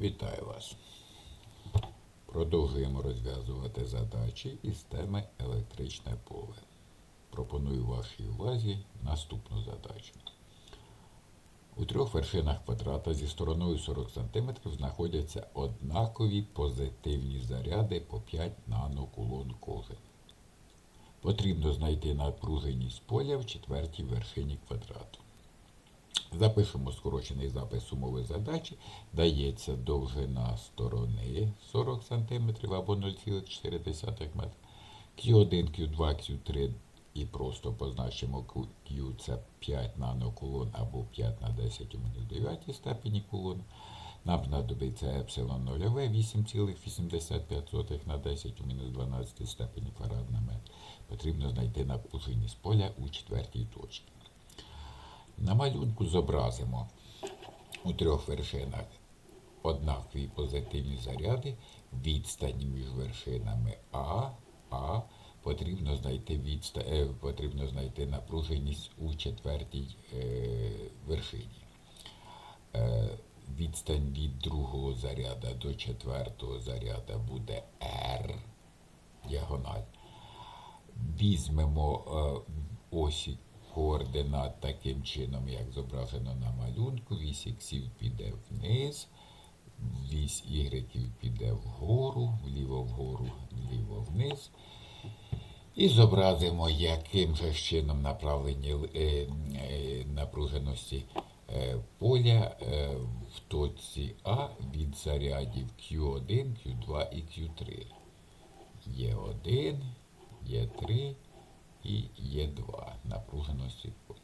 Вітаю вас. Продовжуємо розв'язувати задачі із теми електричне поле. Пропоную вашій увазі наступну задачу. У трьох вершинах квадрата зі стороною 40 см знаходяться однакові позитивні заряди по 5 нанокулон кожен. Потрібно знайти напруженість поля в четвертій вершині квадрату. Запишемо скорочений запис умови задачі. Дається довжина сторони 40 см або 0,4 метра. Q1, Q2, Q3 і просто позначимо Q це 5 нанокулон або 5 на 10 у мінус 9 степені кулон. Нам знадобиться епсилон нульове 8,85 на 10 у мінус 12 степені фарад на метр. Потрібно знайти напруженість поля у четвертій точці. На малюнку зобразимо у трьох вершинах однакові позитивні заряди, відстані між вершинами А, А. Потрібно знайти відста... е, потрібно знайти напруженість у четвертій е, вершині. Е, відстань від другого заряда до четвертого заряда буде R діагональ. Візьмемо е, осі координат таким чином, як зображено на малюнку. Вісь іксів піде вниз, вісь ігреків піде вгору, вліво вгору, вліво вниз. І зобразимо, яким же чином направлені е, е, напруженості е, поля е, в точці А від зарядів Q1, Q2 і Q3. Є1, Є3 і Є2 напруженості поля.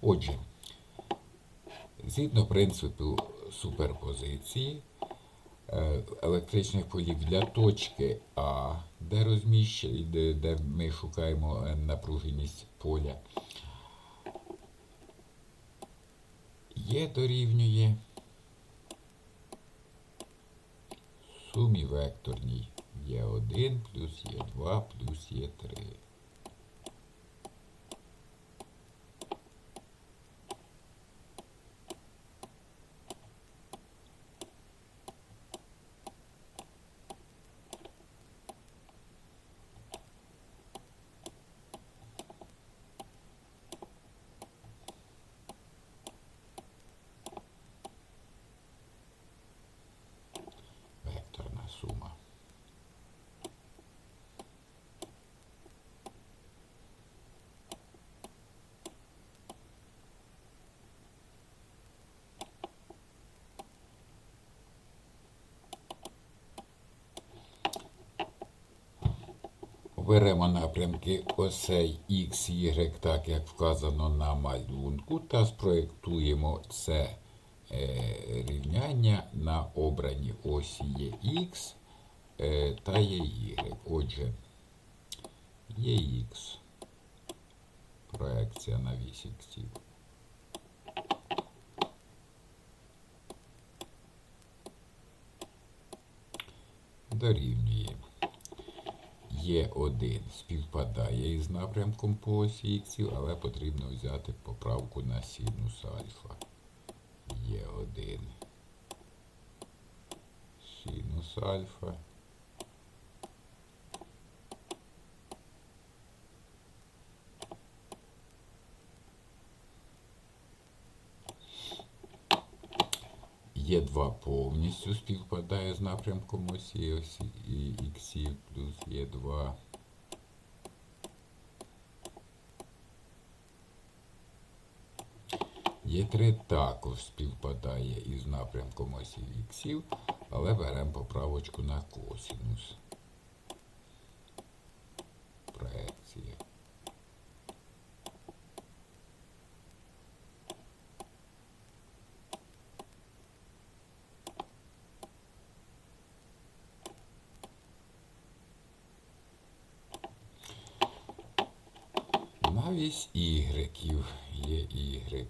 Отже, згідно принципу суперпозиції е, електричних полів для точки А, де розміщені, де, де ми шукаємо е, напруженість поля, є дорівнює сумі векторній Є1 плюс Є2 плюс Є3. Беремо напрямки осей X, Y, так як вказано на малюнку, та спроєктуємо це е, рівняння на обрані осі є X е, та є Y. Отже, є X. Проекція на вісь іксів. Дорівнює. Є1 співпадає із напрямком по осі іксів, але потрібно взяти поправку на синус альфа. Є1 синус альфа. Є2 повністю співпадає з напрямком осі осі і іксів плюс Є2. Є3 також співпадає із напрямком осі іксів, але беремо поправочку на косинус. Проекція. Навість ігреків є ігрек.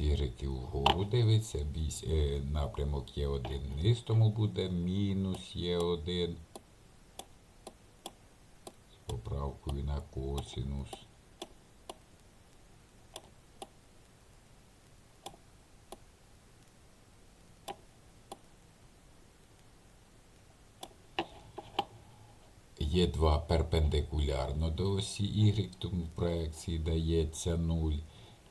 Ігреків вгору дивиться, вісь, е, напрямок є один вниз, тому буде мінус є один. поправкою на косинус. Є два перпендикулярно до осі Y, тому в проекції дається 0.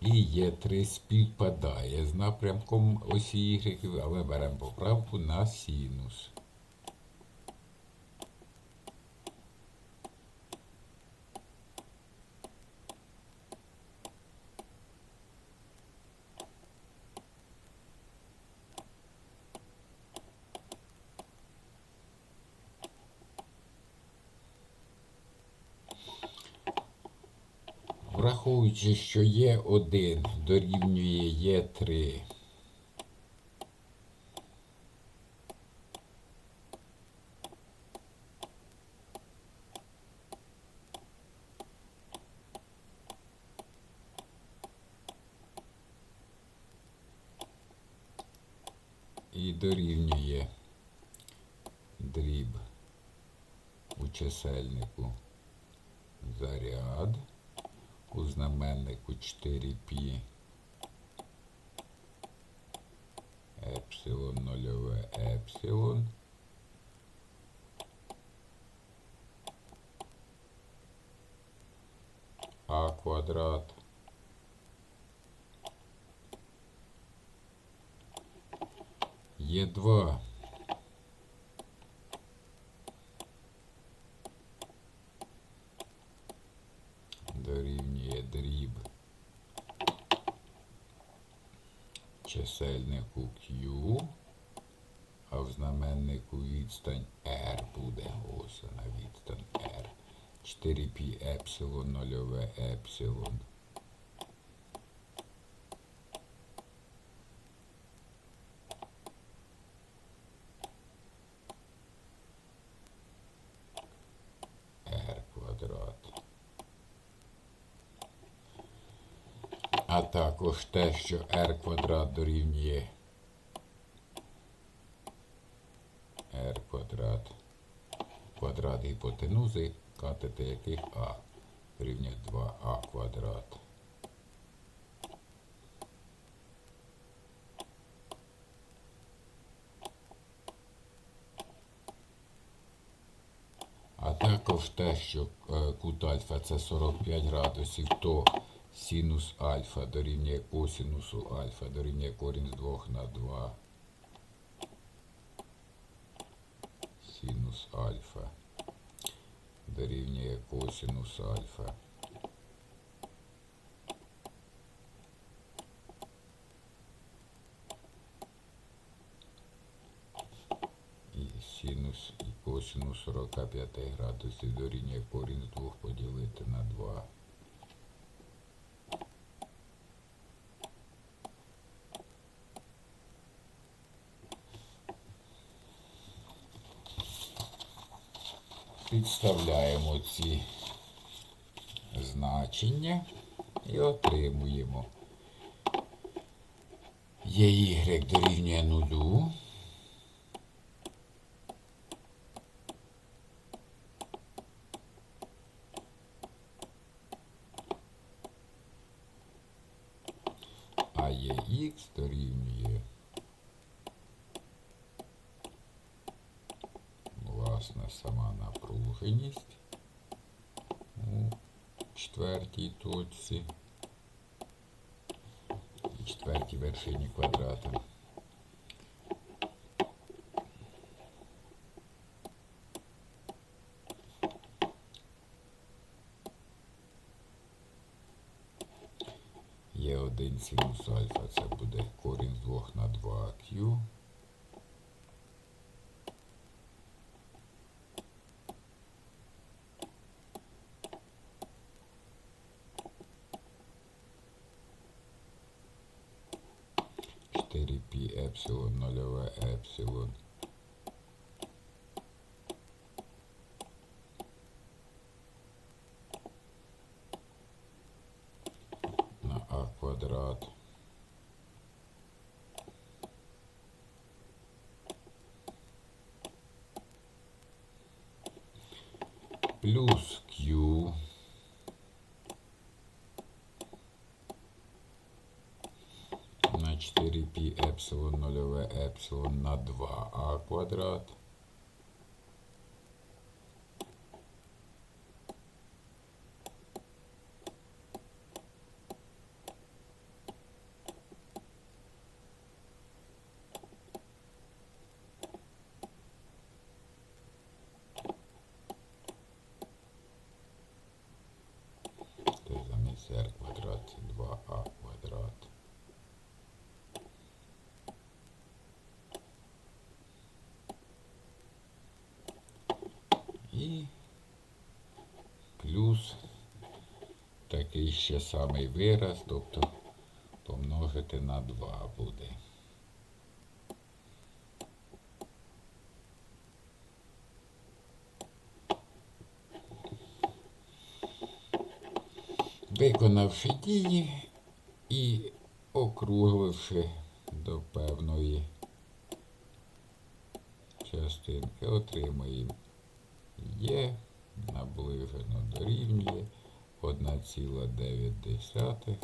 І є 3 співпадає з напрямком осі Y, але беремо поправку на синус. Враховуючи, що є 1 дорівнює є 3. І дорівнює дріб у чисельнику заряд у знаменнику 4π епсилон нульове епсилон. А квадрат. Є 2 дорівнює дріб чисельнику Q, а в знаменнику відстань R буде ось вона відстань R. 4π епсилон нульове епсилон. R квадрат. А також те, що r квадрат дорівнює r квадрат квадрат гіпотенузи, катети яких а дорівнює 2а квадрат. А також те, що е, кут альфа це 45 градусів, то синус альфа дорівнює косинусу альфа дорівнює корінь з 2 на 2. Синус альфа дорівнює косинус альфа. Синус і косинус 45 градусів дорівнює корінь з 2 поділити на 2. Підставляємо ці значення і отримуємо. Є y дорівнює нулю. А є х дорівнює напруженість у четвертій точці, і четвертій вершині квадрата. Епсилон нульове епсилон. На а квадрат. плюс Q на 4π епсилон нульове епсилон на 2а квадрат. То замість такий ще самий вираз, тобто помножити на 2 буде. Виконавши дії і округливши до певної частинки, отримаємо є наближено дорівнює 1,9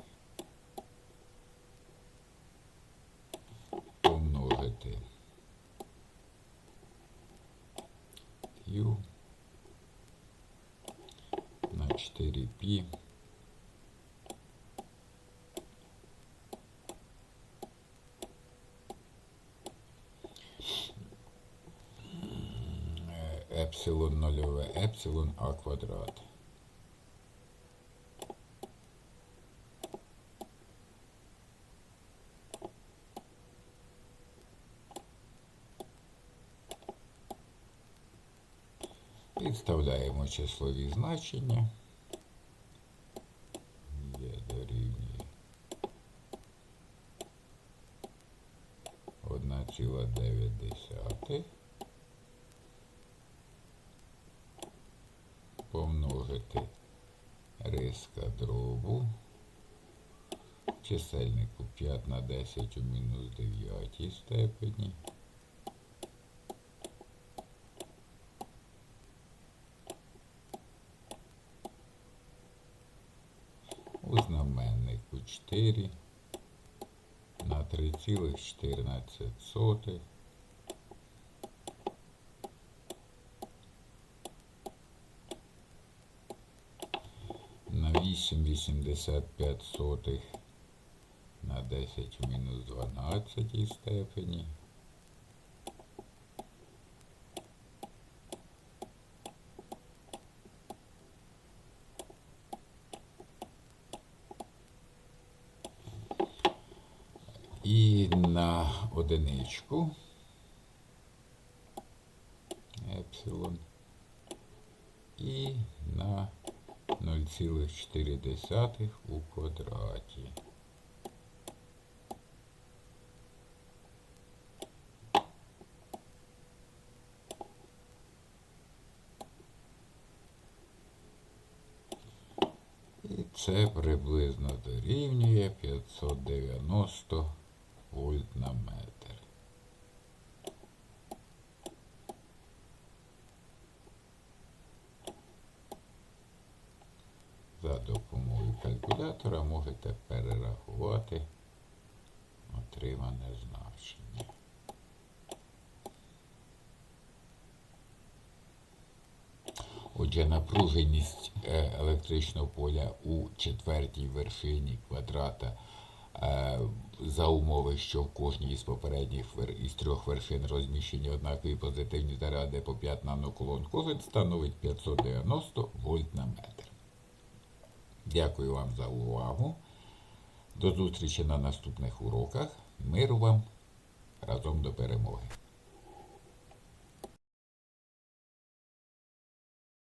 помножити. Q на 4π епсилон нульове епсилон а квадрат. Підставляємо числові значення. Є дорівнює 1,9 помножити риска дробу чисельнику 5 на 10 у мінус 9 степені. 4 на 3,14 на 8,85 сотих на 10 в мінус 12 степені. На одиничку епсилон і на 0,4 у квадраті. І це приблизно дорівнює 590 вольт на метр. За допомогою калькулятора можете перерахувати отримане значення. Отже, напруженість е, електричного поля у четвертій вершині квадрата е, за умови, що в кожній із попередніх із трьох вершин розміщені однакові позитивні заряди по 5 наноколон кожен становить 590 вольт на метр. Дякую вам за увагу. До зустрічі на наступних уроках. Миру вам разом до перемоги.